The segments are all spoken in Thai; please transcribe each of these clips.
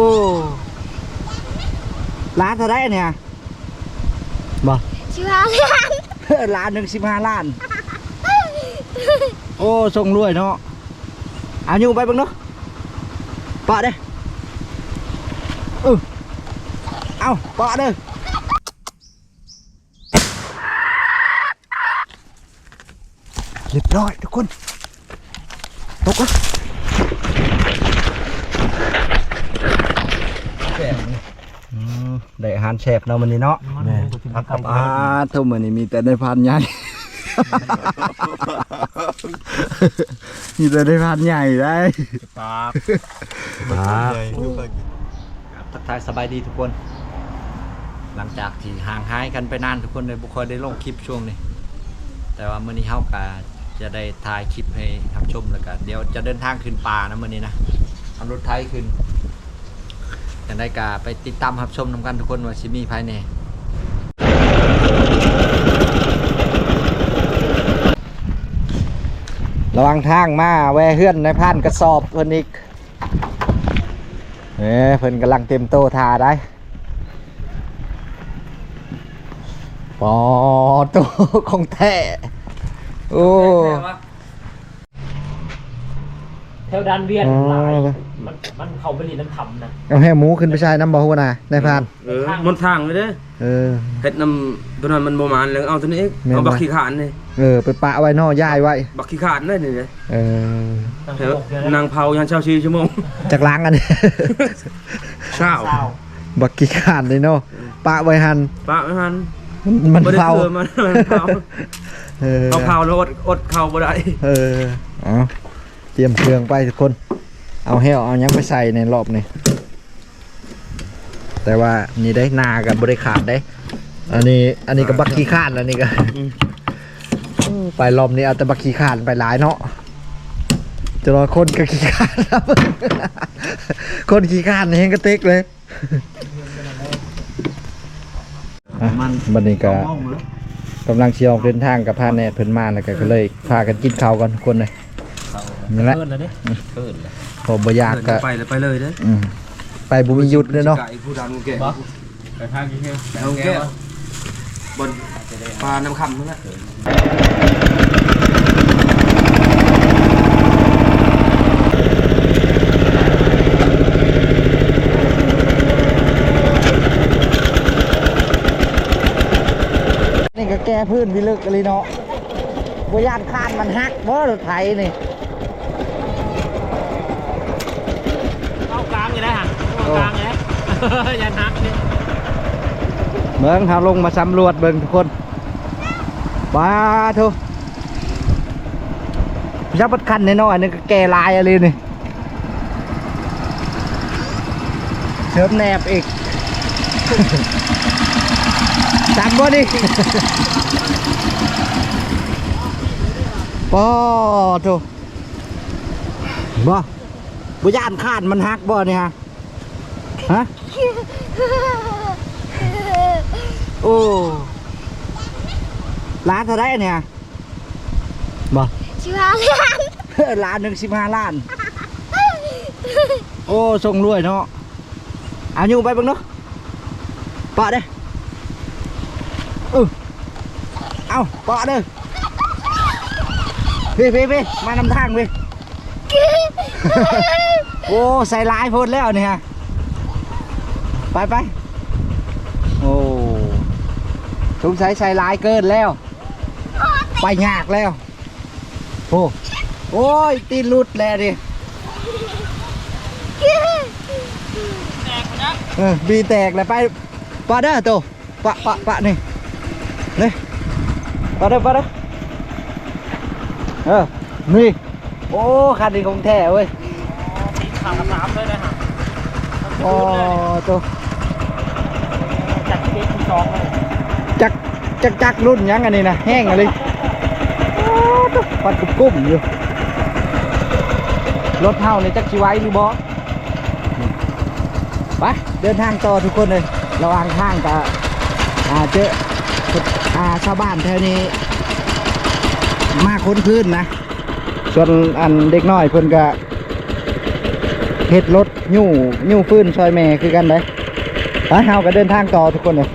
อ้ล้านเท่าไรเนี่ยบ่ชิวาเลียนล้านหนึ่งสิบห้าล้าน โอ้ส่งรวยเนาะเอาอยู่ไปเบ้างเนาะปะเด้เออเอาปะเด้อเรียบร้อยทุกคนตกแล้วอืม ได้อาหารแซ่บเนาะมันนี้เนาะแม่อ่าเท่ามันนี้มีแต่ในพานใหญ่มีแต่ในพานใหญ่ได้ปากปากดูกันทักทายสบายดีทุกคน หลังจากที่ห่างหายกันไปนานทุกคนเลยบุคคลได้ลงคลิปช่วงนี้ แต่ว่ามื้อนี้เฮากะจะได้ถ่ายคลิปให้ท่านผู้ชมแล้วก็เดี๋ยวจะเดินทางขึ้นป่านะมื้อนี้นะเอารถไถขึ้น จะได้กะไปติดตามรับชมนำกันทุกคนว่าสิมีภายในระวังทางมาแวเฮือนในพานกระสอบเพิ่นอีกเอ้เพิ่นกำลังเต็มโตทาได้ปอโตของแท้โอ้ แถวดันเวียนอ๋อ หลายมันมันเข้าไปรีน้ำทำนะเอาให้หมูขึ้นไปใช้น้ำบ่หัวหน่ะในพานเออมันทางเลยเด้อเออ เฮ็ดน้ำตัวนั้นมันบ่มานแล้วเอาตัวนี้เองแม่นบ่ เอาบักขี้ขานนี่เออ ไปปะไว้นอกย่ายไว้บักขี้ขานได้นี่เด้อเออตั้งแถแต่วหกเดือนนางเผายันเช้าชีชั่วโมง จากล้างกัน เช้าเศร้าบักกี่ขานเลยเนาะปะไว้หันปะไม่ทันมันบ่ได้เผาคือมันมันเผาเออ เอาเผาแล้วอดอดเข้าบ่ได้ เออเอา เตรียมเครื่องไปทุกคน เอาแห้วเอายังไปใส่ในรอบนี้แต่ว่านี่ได้นากับบริขาดได้ อันนี้อันนี้ก็บักขี้ขานแล้วนี่ก็ไปรอบนี้เอาแต่บักขี้ขานไปหลายเนาะจะรอคนกับขี้ขานครับคนขี้ขานนี่เห็นกระเต็กเลยอะบันนี้ก็กำลังเชียร์เดินทางกับพาแนทเพิ่นมาแล้วก็เลยพากันกินข้าวกันคนเลย นี่แหละเพิ่นแล้วเนี่ยพอบ่อยากก็ไปเลยไปเลยเด้ออืมไปบุมีหยุดเลยเนาะไก่ผู้ดำแก่ไปทางกี่เที่ยวเอาแก่บนปลาน้ำคำนั่นแหละนี่ก็แก้พื้นวิลึกเลยเนาะบ่ย่านคานมันหักบ่รถไถนี่ เข้ากลางอยู่แล้วฮะเข้ากลางอยู่แล้ว อย่านักนี่เบิ่งเฮาลงมาสำรวจเบิ่งทุกคนว้าโธ่ยับบัดคันแน่นอนอันนี้ก็แก่ลายอะไรนี่เสริมแนบอีกจำบ่ดิปอโธ่บ่บ่ย่านคานมันหักบ่เนี่ยฮะฮะ โอ้ล้านเท่าไรเนี่ยบ่ชิวาเลียนล้านหนึ่งสิบห้าล้าน โอ้ส่งรวยเนาะเอาอยู่ไปเบ้างเนาะปะเด้เออเอาปะเด้อพี่พี่พี่มานำทางพี่โอ้ใส่ลายโพดแล้วเนี่ย ไปไปโอ้สงสัยใส่ลายเกินแล้ว ไปยากแล้ว โอ้โอ้ยตีนหลุดแล้วดิเออบีแตกแล้วไปปะเด้อโตปะปะปะนี่นี่ปะเด้อปะเด้อเออนี่โอ้คันนี้ของแท้เว้ยมีขาน้ำด้วยนะฮะโอ้โต จัดเก็บที่สองเลยจักจักจักรุ่นยังอันนี้นะแห้งอะไรปัดกุบกุ้มอยู่รถเท่านี่จักชีไว้หรือบไปเดินทางต่อทุกคนเลยระว่างทางกับอาเจออาชาวบ้านแถวนี้ มาค้นพื้นนะส่วนอันเด็กน้อยเพิ่นก็เฮ็ดรถยู่ยู่ฟื้นซอยแม่คือกันได้ ไปเฮาก็เดินทางต่อทุกคนเลย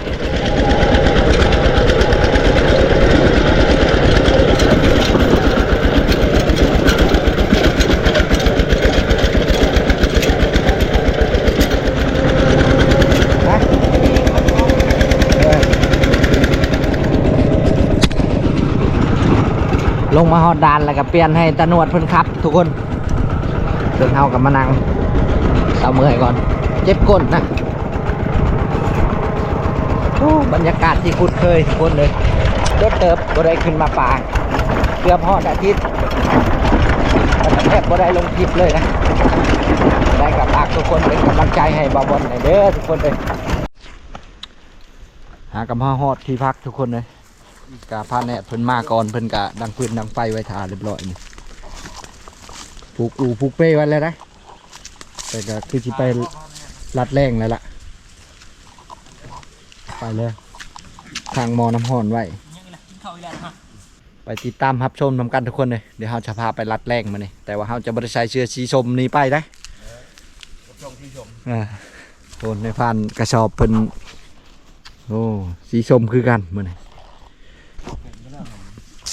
ไปลงมาฮอดดานแล้วก็เปลี่ยนให้ตะนวดเพิ่นครับ ทุกคนเดินเฮากับมานังเอามือให้ก่อน เจ็บก้นนะ บรรยากาศที่คุ้นเคยทุกคนเลยรถเติบบ่ได้ขึ้นมาป่าเกือบฮอดอาทิตย์แทบบ่ได้ลงคลิปเลยนะได้กับปากทุกคนเป็นกำลังใจให้บาบอลหน่อยเด้อทุกคนเลยหากับพ่อฮอดที่พักทุกคนเลยกาพาแนะเพิ่นมาก่อนเพิ่นกะดังปืนดังไฟไว้ทาเรียบร้อยนี่ผูกอูผูกเป้ไว้เลยนะแต่ก็คือสิไปรัดแรงแล้วล่ะ ไปเลยทางหมอน้ำห่อนไว้เข้าอีกแล้วฮะไปติดตามรับชมนำกันทุกคนเลยเดี๋ยวเราจะพาไปรัดแรงมาเนี่ยแต่ว่าเราจะบริใช้เชื้อชีชมนี้ไปได้ชมที่ชมอ่าโอนในพันกระสอบเป็นโอ้สีชมคือกันมื่อนี้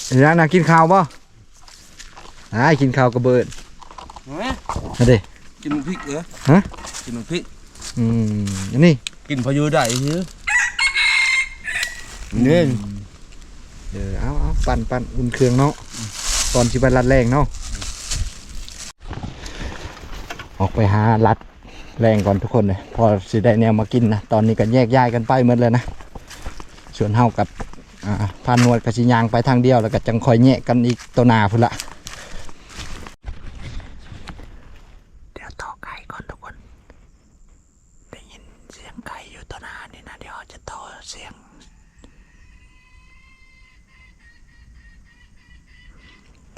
เห็นยังนะกินข้าวป่ะอ่ากินข้าวกระเบิดเฮ้ยเอาดิกินน้ำพริกเหรอฮะกินน้ำพริกอืมอันนี้กินพออยู่ได้เฮ้ย เนี่ยเออเอาเอาปั่นปั่นอุ่นเครื่องเนาะตอนที่ไปรัดแรงเนาะออกไปหารัดแรงก่อนทุกคนเลยพอสิได้แนวมากินนะตอนนี้ก็แยกย้ายกันไปหมดเลยนะส่วนเฮากับอ่าพานวดกับชิยางไปทางเดียวแล้วก็จังคอยแยกกันอีกตัวหนาพุ่นละเดี๋ยวต่อไก่ก่อนทุกคน ได้ยินเสียงไก่อยู่ตัวหนานี่นะเดี๋ยวจะต่อเสียง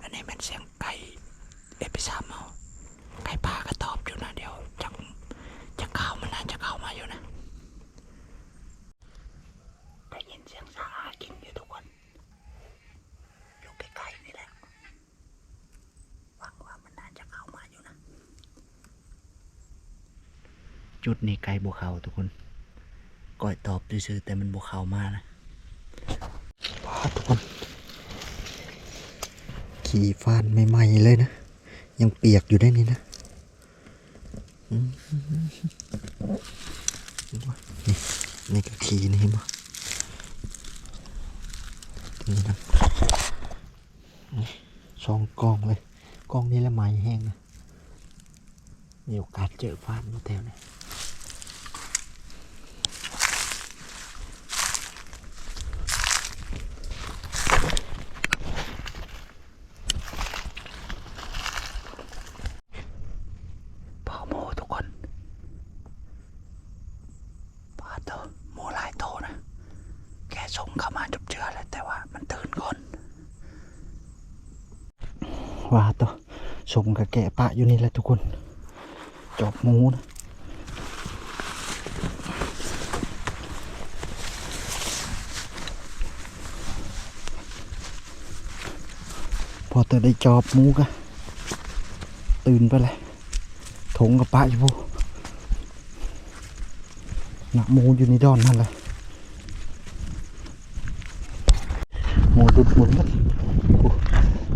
อันนี้เป็นเสียงไก่เอพิซามเมาไก่ป่าก็ตอบอยู่นะเดี๋ยวจังจะเข้ามันน่าจะเข้ามาอยู่นะได้ยินเสียงสาอากินอยู่ทุกคน อยู่ใกล้ๆนี่แหละหวังว่ามันน่าจะเข้ามาอยู่นะ จุดนี้ไก่บวเขาทุกคนก่อยตอบซื่อแต่มันบวเขามานะว้าทุกคน ขี่ฟานใหม่ๆเลยนะ ยังเปียกอยู่ได้นี่นะนี่นี่ก็ขี่นี่เห็นปะนี่นะนี่องกล้องเลย กล้องนี้ละไม้แห้งนะมีโอกาสเจอฟานมาแถวนี้ พอโมทุกคนปาเตอโมหลายโตนะแกส่งเข้ามาจบเจือแล้วแต่ว่ามันตื่นก่อนว่าต่อส่งกับแกะปะอยู่นี่แหละทุกคน จอบหมูนะพอเตอได้จอบหมูกะตื่นไปเลย งกับปะอยู่พวกหนักหมูอยู่ในดอนนั่นเลยหมูดุดหมุนกันโอ้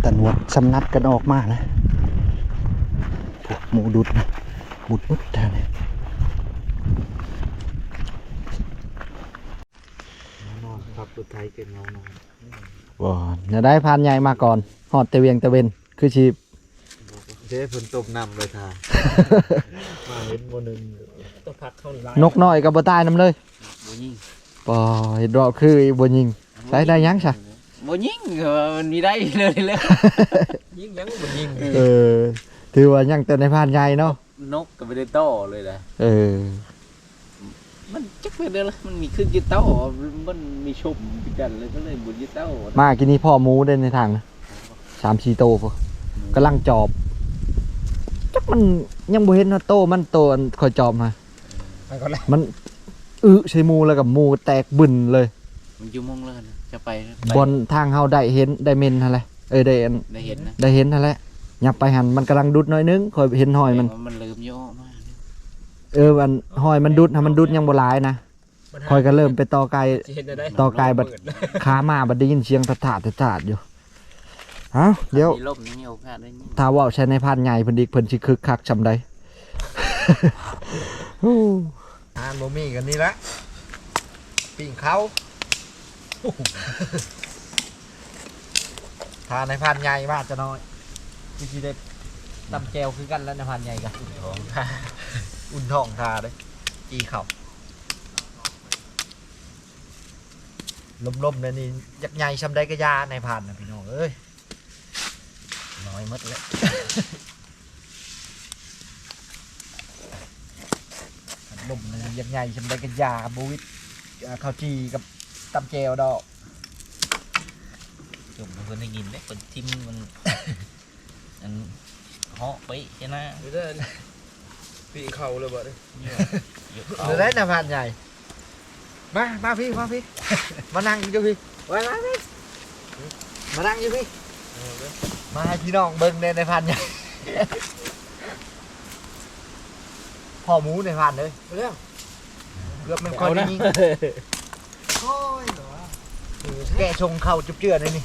ตันวดสำนัดกันออกมานะพวกหมูดุดนะบุดมุดแถวนี้นอนครับตัวไทยเกินเงานอนว้าจะได้พานใหญ่มาก่อนหอดเตเวียงตะเวนคือชีพ เจ๊ฝนตกน้ำเลยท่ามาเห็นโมนึงต้องพักเข้าไลนกน้อยกับบ่ตายน้ำเลยโมยิงปอเห็ดดอกคือบ่ยิงได้ได้ยังซะโมยิงมันมีได้เลยเลยยิงยังมันยิงเออถือว่ายังแต่ในพานใหญ่เนาะนกก็ไม่ได้โต้เลยนะเออ มันจักเลยเด้อมันมีขึ้นยึดโต้มันมีชมกันเลยก็เลยบุญยึดโต้มากินนี้พ่อหมูได้ในทางนะสามสี่โตพอกำลังจอบ จักมันยังบ่เห็นว่าโตมันโตอันคอยจอบมาไปก่อนเลยมันอึใส่หมูแล้วกับหมูแตกบึนเลยมันอยู่มองเลยจะไปบนทางเฮาได้เห็นได้เมนหั่นแหละเอ้ยได้อันได้เห็นนะได้เห็นนั่นแหละยับไปหันมันกำลังดุดหน้อยนึงคอยเห็นหอยมัน มันลืมเยอะมาเออมันหอยมันดุดถ้ามันดุดยังบ่หลายนะคอยก็เริ่มไปต่อไกล สิเห็นได้ต่อไกลบัดขามาบัดได้ยินเสียงตะถาดตะถาดอยู่เอ้าเดี๋ยวมีลมนี่มีโอกาสได้ยินถ้าเว่าใช้ในพันใหญ่เพิ่นอีกเพิ่นสิคึกคักจำได้อ่านบ่มีกันนี่ละปิ้งเขาทานในพันใหญ่มากจะน้อยพี่สิได้ตำแจวคือกันแล้วในพันใหญ่กันอุ่นท้องทาอุ่นท้องทาเด้จีเข่าลมๆเนี่ยนี่ยักใหญ่ชำได้ก็ยาในพันนะพี่น้องเอ้ยน้ อยหมดเลยลมนี่ยักใหญ่ชำได้ก็ยาบูวิดอ่าข้าวจีกับตำแจวดอกจุ่มเพิ่นได้ยินได้เพิ่นทิมมันอันเหาะไปใช่ไหมไม่ได้ปีเข่าเลยบ่ได้เยอะหรือได้ในพันใหญ่มามาพี่มาพี่มานั่งอยู่พี่มานั่งพี่มานั่งอยู่พี่ มาให้พี่น้องเบิ้งในในพันใหญ่พ่อหมูในพันเลยไปแล้วเกือบมันคนยิงโอ้ยเหรอวะแกชงเข่าจุบเจือเลยนี่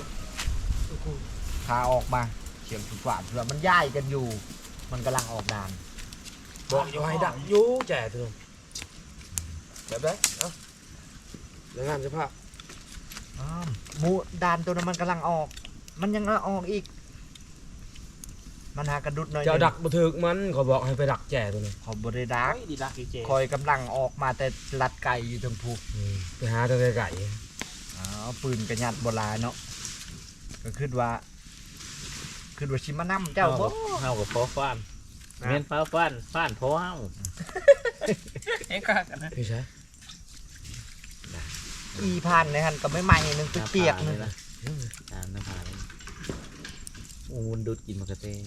พาออกมาเสียงสุดหวานเผื่อมันย่ายกันอยู่ มันกำลังออกดานบอกอยู่ให้ดักอยู่แจ่เถอะแบบนั้นเอ้าแล้วงานสภาพอ้าวหมูดานตัวนั้นมันกำลังออก มันยังเอาออกอีก มันหากระดุดหน่อยหเจ้านึ่งดักบ่ถึกมันเขาบอกให้ไปดักแจ่ตัวนี้ขอบริดักดีดักเจคอยกำลังออกมาแต่ลัดไก่อยู่ตรงภูไปหาตัวไก่อ๋อปืนกระยัดโบราณเนาะก็คิดว่าคิดว่าชิมานั่มเจ้าบ่เฮากับพอฟ้านเม่นฟ้าฟ้านฟ้านพอเฮาเอ้กะกันนะพี่ใช่อีพันในหันก็ไม่ใหม่หนึงเปียกๆนึงนะตามหน้าผาเลยโอ้มันดุดกินมากระเตง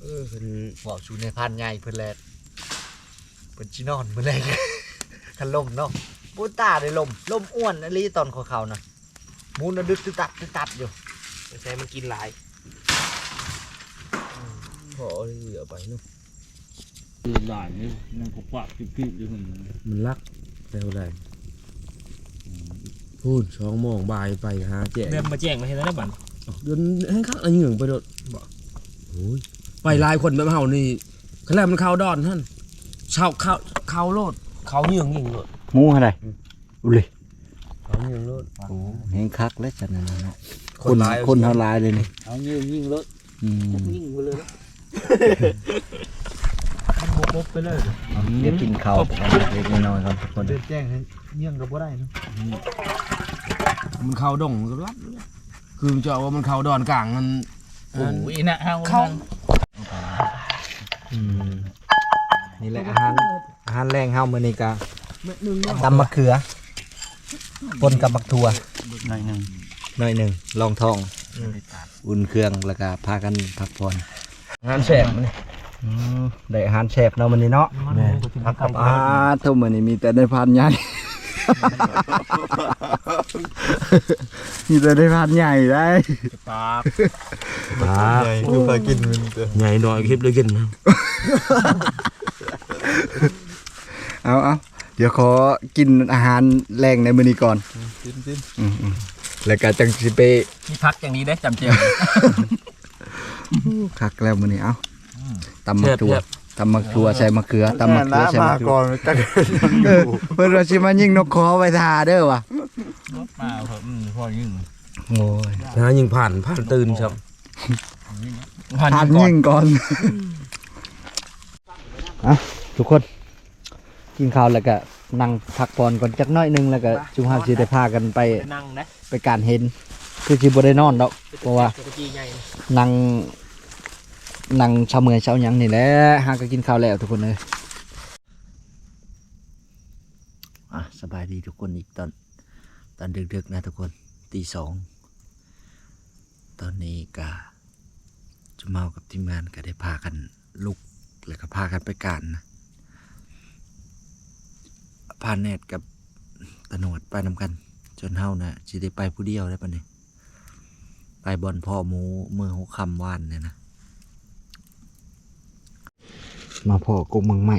เออเป็นบอกชูในพันใหญ่เพิ่นแลดเพิ่นชินอนเมื่อไรคันลมเนาะบูตาได้ลมลมอ้วนอลีตอนของเขาน่ะหมูน่ะดึกตึกตัดตึกตัดอยู่ใช่มันกินหลายพอเหลือไปเนาะคือหลานนี่นั่งก็ปากปิ๊บๆอยู่คนมันรักแต่อะไรพูดช่องโมองบ่ายไปหาแจ่เดินมาแจ้งมาเห็นแล้วบัน เดินให้ข้างอันเหงื่องไปโดดโอ้ยไปหลายคนแบบเฮานี่ขั้นแรกมันเข้าดอนท่านเช่าเข้าเข้าโลดเขาเหงื่องยิงโลดหมูอะไรอุลิเขาเหงื่องโลดโอ้เห็นคักแล้วจันนั่นเนาะคนร้ายคนเท่าลายเลยนี่เอายิงยิงรถอืมยิงไปเลยปุ๊บไปเลยเดี๋ยวกินข้าวเล็กน้อยครับทุกคนเดือดแจ้งให้เยี่ยงกับบ่ได้เนาะมันเข้าดงมันก็รับ คือมันจะเอาว่ามันเข้าดอนกลางมันโอ้ยนะเฮาเข้าอืมนี่แหละอาหารอาหารแรงเฮามื้อนี้ก็ตำมะเขือปนกับมักถั่วหน่อยหนึ่งหน่อยหนึ่งลองท้อง อุ่นเครื่องแล้วก็พากันพักผ่อนงานแสบมันอืมได้อาหารแซ่บเนาะมื้อนี้เนาะแม่อ่าทุกมื้อนี้มีแต่ได้พานใหญ่ มีแต่ได้พานใหญ่ได้ปากใหญ่ดูพากินมันเตใหญ่หน่อยคลิปเลยกินนะเอาเอาเดี๋ยวขอกินอาหารแรงในมื้อนี้ก่อนอืมๆแล้วก็จังสิไปมีพักอย่างนี้ได้จำเจียวคักแล้วมื้อนี้เอาตำมะตัว ตำมะตัวใส่มะเขือตำมะเขือใส่มะเขือเออเพิ่นว่าสิมายิงนกคอไว้ทาเด้อว่ะมาครับอืมพอยิ่งโอ้ยนะยิงผ่านผ่านตื่นครับทานยิงก่อนอะทุกคน กินข้าวแล้วก็นั่งพักผ่อนก่อนจักหน้อยหนึงแล้วก็จุมเฮาสิได้พากันไปนั่งนะไปการเห็น คือสิบ่ได้นอนดอกเพราะว่า ตะกี้ใหญ่นั่ง นั่งเช้าเมื่อยเช้าหยังนี่แหละหาก็กินข้าวแล้วทุกคนเลยอะสบายดีทุกคนอีกตอนตอนดึกๆนะทุกคนตีสองตอนนี้ก็จะเมากับทีมงานก็ได้พากันลุกแล้วก็พากันไปการนะพาแนตกับตะหนวดไปนำกัน จนเฮานะสิได้ไปผู้เดียวได้ปะเนี่ยไปบอนพ่อหมูเมื่อหัวคำว่านเนี่ยนะ มาพอกกเมืองใหม่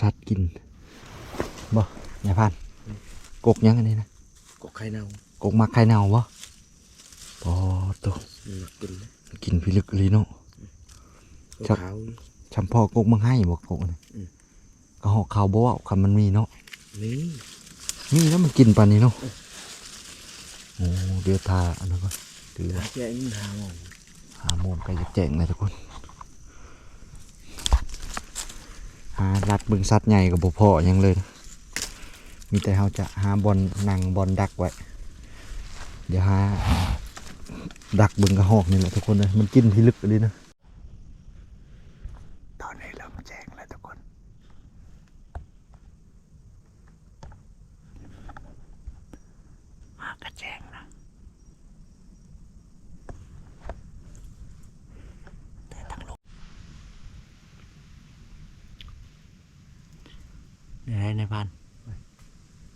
ชัดกินบ่ยายพันธุ์กกยังอันนี้นะก็ไข่เน่ากกมักไข่เน่าบ่ปอตัวอืมกินเลยกินพิลึกลีเนาะครับขาวชำพ่อกกเมืองให้บ่กกนี่อืมก็หอกเขาบ่เว้าคำมันมีเนาะๆนี่มีแล้วมันกินปานนี้เนาะโอ้เดี๋ยวทาอันนั้นก็ถือว่าแกงหาหมองหาโมงใกล้จะแจ้งเลยทุกคน หารัดบึงสัตว์ใหญ่กับบ่พอยังเลย มีแต่เราจะหาบอลนั่งบอลดักไว้ เดี๋ยวหาดักบึงกระหอกนี่แหละทุกคนเลยมันกินที่ลึกเลยนะ ตอนนี้เริ่มแจ้งแล้วทุกคน มากระแจ้งนะ แต่ทางลงนี่ไงในพัน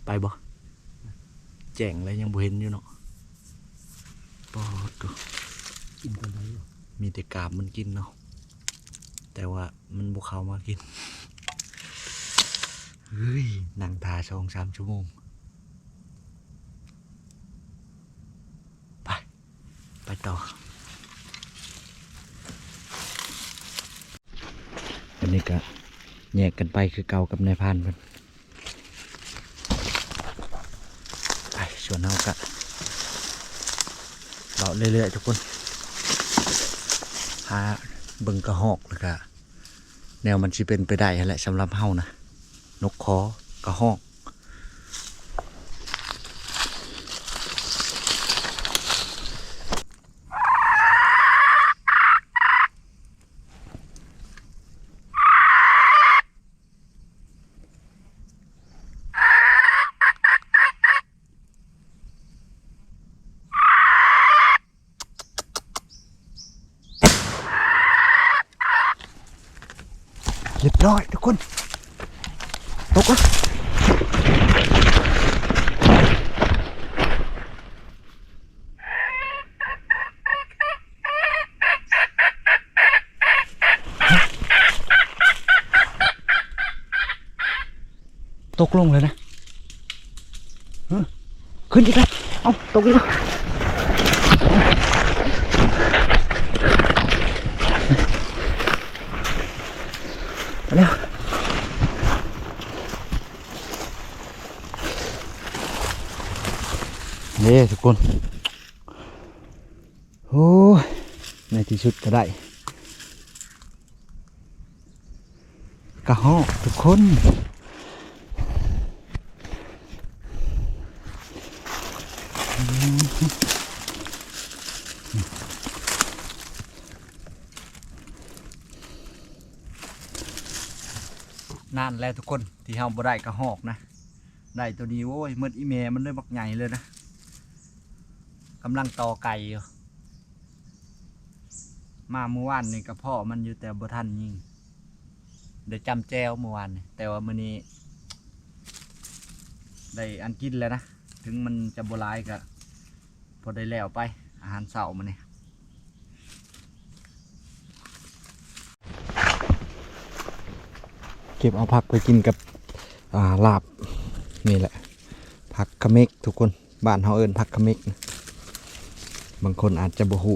ไป บ่แจ้งแล้วยังบ่เห็นอยู่เนาะปอดดูกินกันได้มีแต่กาบมันกินเนาะแต่ว่ามันบุเขามากินเฮ้ยนั่งทาสองสามชั่วโมงไปไปต่ออันนี้ก็แยกกันไปคือเก่ากับนายพรานมันไปช วนเฮากะเราเรื่อยๆทุกคนหาเบิ่งกระหอกแล้วก็แนวมันจะเป็นไปได้แหละสำหรับเฮานะนกคอกระหอก เรียบร้อยทุกคนตกแล้วตกลงเลยนะเออขึ้นอีกแล้วเอาตกอีกแล้วไปแล้ว นี่ทุก คน โอ้ย ในที่สุดก็ได้กระหอกทุกคนนั่นแหละทุกคนที่เฮาบ่ได้กระหอกนะ ได้ตัวนี้โอ้ยมืดอีเมมันเลยบักใหญ่เลยนะ กำลังต่อไก่อยู่ มาเมื่อวานนี่กับพ่อมันอยู่แต่บ่ทันยิงเดี๋ยวจำแจวเมื่อวานนี่แต่ว่ามื้อนี้ ได้อันกินแล้วนะ ถึงมันจะบ่หลายก็พอได้แล้วไป อาหารเช้ามันนี่เก็บเอาผักไปกินกับอาลาบนี่แหละผักขะเมกทุกคนบ้านเฮาเอิ้นผักขะเมกนะ บางคนอาจจะบ่หู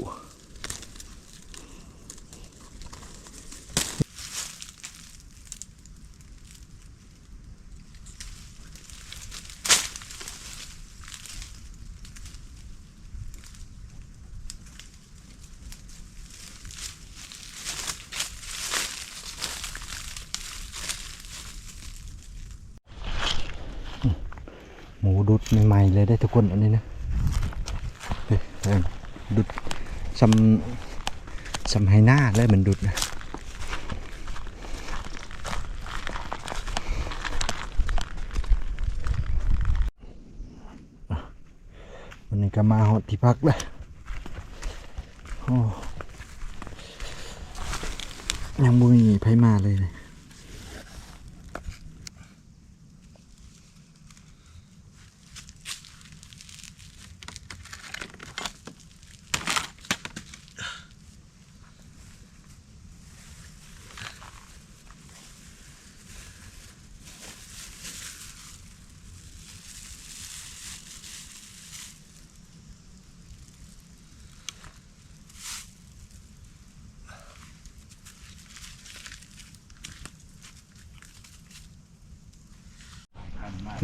มูดุดใหม่ๆเลยได้ทุกคนอันนี้นะเฮ้ยเอิ่มดุดซำซำไฮหน้าเลยเหมือนดุดนะอะวันนี้ ก็มาหอดที่พักเลยโอ้ยังบ่มีไผมาเลยนะ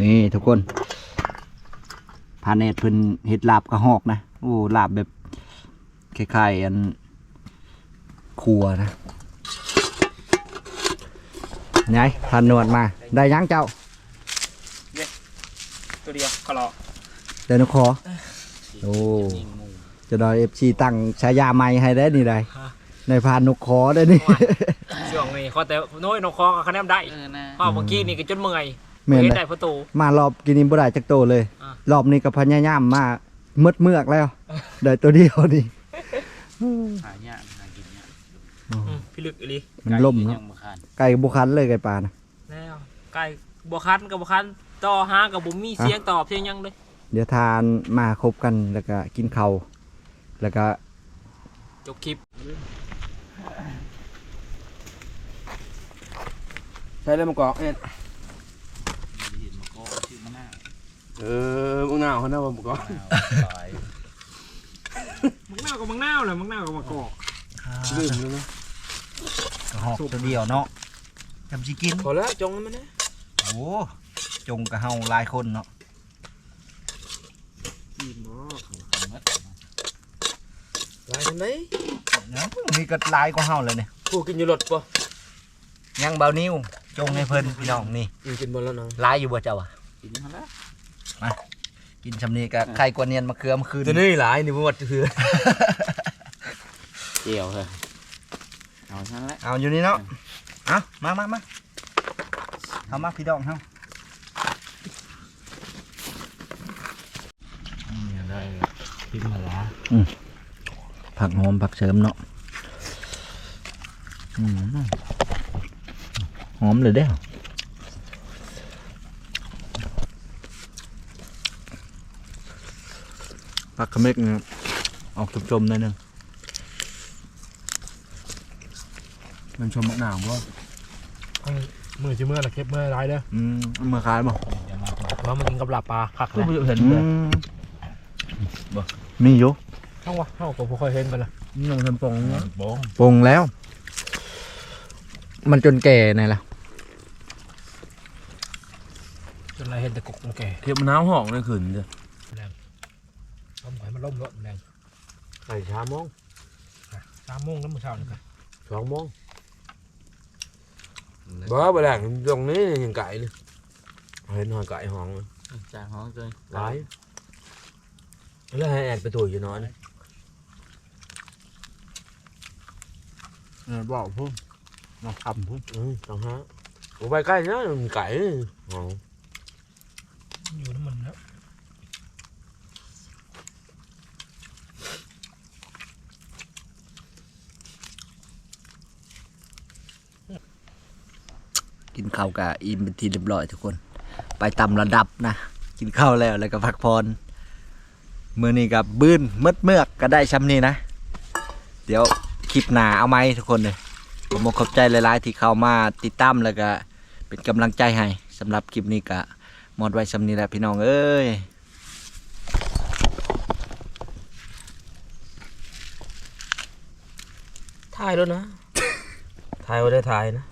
นี่ทุกคนพาเนตเพิ่นเฮ็ดลาบกระหอกนะโอ้ลาบแบบคล้ายๆอันครัวนะไงพันนวดมาได้ยังเจ้าตัวเดียวก็รอเดี๋ยวนุขอโอ้จะดอยเอฟซีตั้งฉายาใหม่ให้ได้นี่ได้ในพานนกขอได้นี่ช่วงนี้ข้อแต่น้อยนกคอกับคะแนนได้เออนะข้อเมื่อกี้นี่ก็จนเมื่อย แม่นเห็นเลยได้ประตู มารอบกินนิมบ่ได้จักโตเลย อะ รอบนี้ก็พยายามมามืดเมือกแล้ว ได้ตัวเดียวนี่หายากหากินยากอืมพี่ลึกอีหลีมันล่มไก่เนาะยังบ่คันไก่บุคันเลยไก่ปลานะแล้วไก่บัวคันกับบัวคันต่อหากับบุมีเสียงตอบเสียงหยังเลยเดี๋ยวทานมาครบกันแล้วก็กินข้าวแล้วก็จบคลิป ใช้แล้วมากอกเอ็ด เห็นมะกอกชื่อมะนาว เออมึงหนาวเขาหน้ามากอกมังนาวกับมังนาวเลยมังนาวกับมะกอกดื่มเลยนะหอกตัวเดียวเนาะจำสิกินพอแล้วจงมันนะโอ้จงกับเฮาหลายคนเนาะลายทำไมเนี่ยมีก็หลายกว่าเฮาเลยเนี่ยผู้กินอยู่รถปะยังเบานิ้วจงให้เพิ่นพี่น้องนี่กินหมดแล้วน้องลายอยู่บ่เจ้าอะกินแล้ว กินชำนี้ก็ไข่กว่าเนียนมะเขือมคืนจะนี่หลายนี่บ่วัดคือเจียวเหรอเอาทั้งละเอาอยู่นี่เนาะเอามามามาเอามาพี่น้องเฮาเนี่ยได้พิมพ์มาละผักหอมผักเสริมเนาะอืมหอมเลยเด้อ ผักขมิกเนี่ยออกจมๆหน่อยหนึงมันชมมะนาวบ่มือจะเมื่อละเก็บเมื่อไรเด้ออืมเอามือคล้ายบ่เพราะมันกินกับลาบปลาคักก็เลยบ่เห็นอืเลยมมีอยู่เท่าวะเท่ากับผมเคยเห็นกันละน้องทำปองเนาะบ้องปรุงแล้ว มันจนแก่ไงล่ะ จนเราเห็นแต่กกมันแก่เทียบมะนาวหอกในขืนเด้อล้ม ไข่มันล้มรถแรงใส่ชามองสามโมงแล้วมื้อเช้านี่กันสองโมงบ่บ่แรงตรงนี้ยังไก่เลยเห็นหอยไก่หองเลยจางห้องเลยหลายแล้วให้แอดไปตัวอยู่น้อยนะเออบอกพุ่มมาทำพุ่มอืมสองห้าโอ้ไปใกล้นะมันไก่หองอยู่น้ำมันแล้ว กิน ข้าวกับอิ่มเป็นทีเรียบร้อยทุกคน ไปตามระดับนะ กินข้าวแล้วแล้วก็พักผ่อนมือนี้กับบื้นมืดเมือกก็ได้ช้ำนี้นะ เดี๋ยวคลิปหน้าเอาไหมทุกคนเลยผมขอบใจหลาย ๆ ที่เข้ามาติดตามแล้วก็เป็นกำลังใจให้สำหรับคลิปนี้ก็หมดไว้ช้ำนี้แหละพี่น้องเอ้ยถ่ายแล้วนะ ถ่ายว่าได้ถ่ายนะ